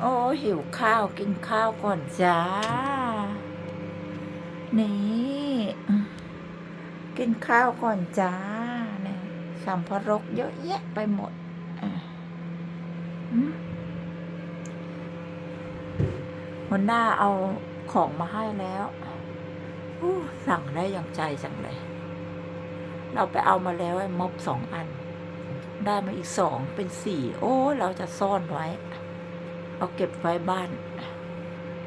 โอ้หิวข้าวกินข้าวก่อนจ้า นี่ กินข้าวก่อนจ้าเนี่ยสัมภารกเยอะแยะไปหมดอืมหัวหน้าเอาของมาให้แล้วสั่งได้อย่างใจจังเลย เราไปเอามาแล้วไอ้ม็อบสองอัน ได้มาอีกสองเป็นสี่ โอ้ เราจะซ่อนไว้ เอาเก็บไว้บ้าน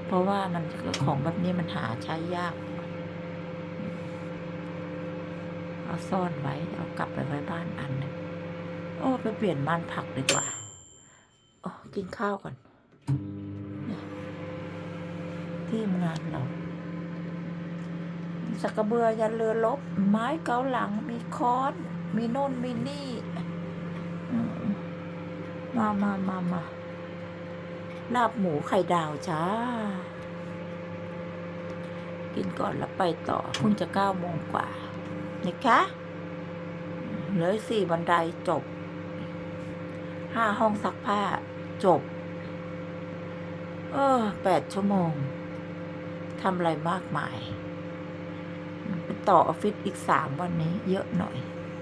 เพราะว่ามันของแบบนี้มันหาใช้ยาก เอาซ่อนไว้ เอากลับไปไว้บ้านอันหนึงโอ้ไปเปลี่ยนบ้านผักดีกว่าโอ้กินข้าวก่อน ที่งานเราสักกระเบือยันเรือลบ ไม้เกาหลัง มีค้อน มีโน่นมีนี่ มามามามา ลาบหมูไข่ดาวจ้า กินก่อนแล้วไปต่อเพิ่งจะเก้าโมงกว่านะคะเหลือสี่บันไดจบ ห้าห้องซักผ้า จบ เออแปดชั่วโมงทำอะไรมากมายไปต่อออฟฟิศอีกสามวันนี้ เยอะหน่อย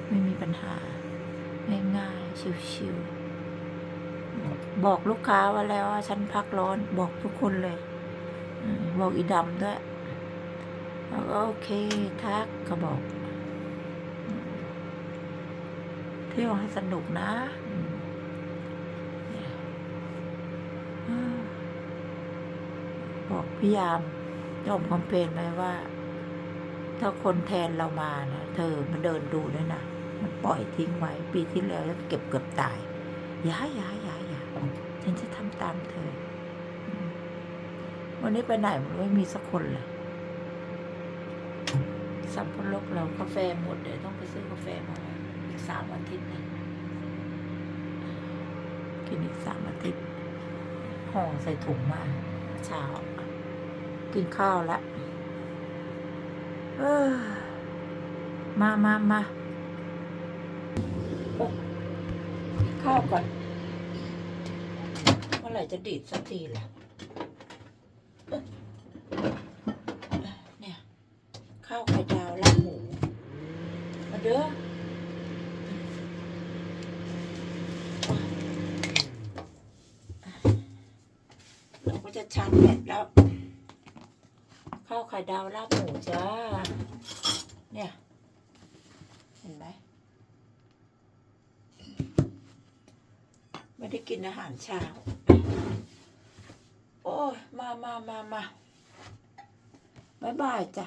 ไม่มีปัญหาง่ายๆชิวๆ บอกลูกค้าว่าแล้วว่าฉันพักร้อนบอกทุกคนเลยบอกอีดำด้วยแล้วก็โอเคทักก็บอก เที่ยวให้สนุกนะอบอกพี่ยามยอมคอมเพลนไหมว่า ถ้าคนแทนเรามานะเธอมาเดินดูด้วยนะมันปล่อยทิ้งไว้ ปีที่แล้วแล้วเก็บเกือบตายอย่าอย่าอย่าย ฉันจะทำตามเธอ วันนี้ไปไหนมันไม่มีสักคนเลยสัมภาระเรากาแฟหมดเดี๋ยวต้องไปซื้อกาแฟมาอีกสามอาทิตย์นะกินอีกสามอาทิตย์ห่อใส่ถุงมาเช้า กินข้าวละเออมามามาโอ๊ะกินข้าวก่อน มื่อไหร่จะดีดสักทีล่ะเนี่ย ข้าวไข่ดาวลาบหมู มาเด้อเราก็จะชาร์จแบตแล้ว ข้าวไข่ดาวลาบหมูจ้า เนี่ย เห็นไหมไม่ได้กินอาหารเช้า มามามามาบายบายจ้ะ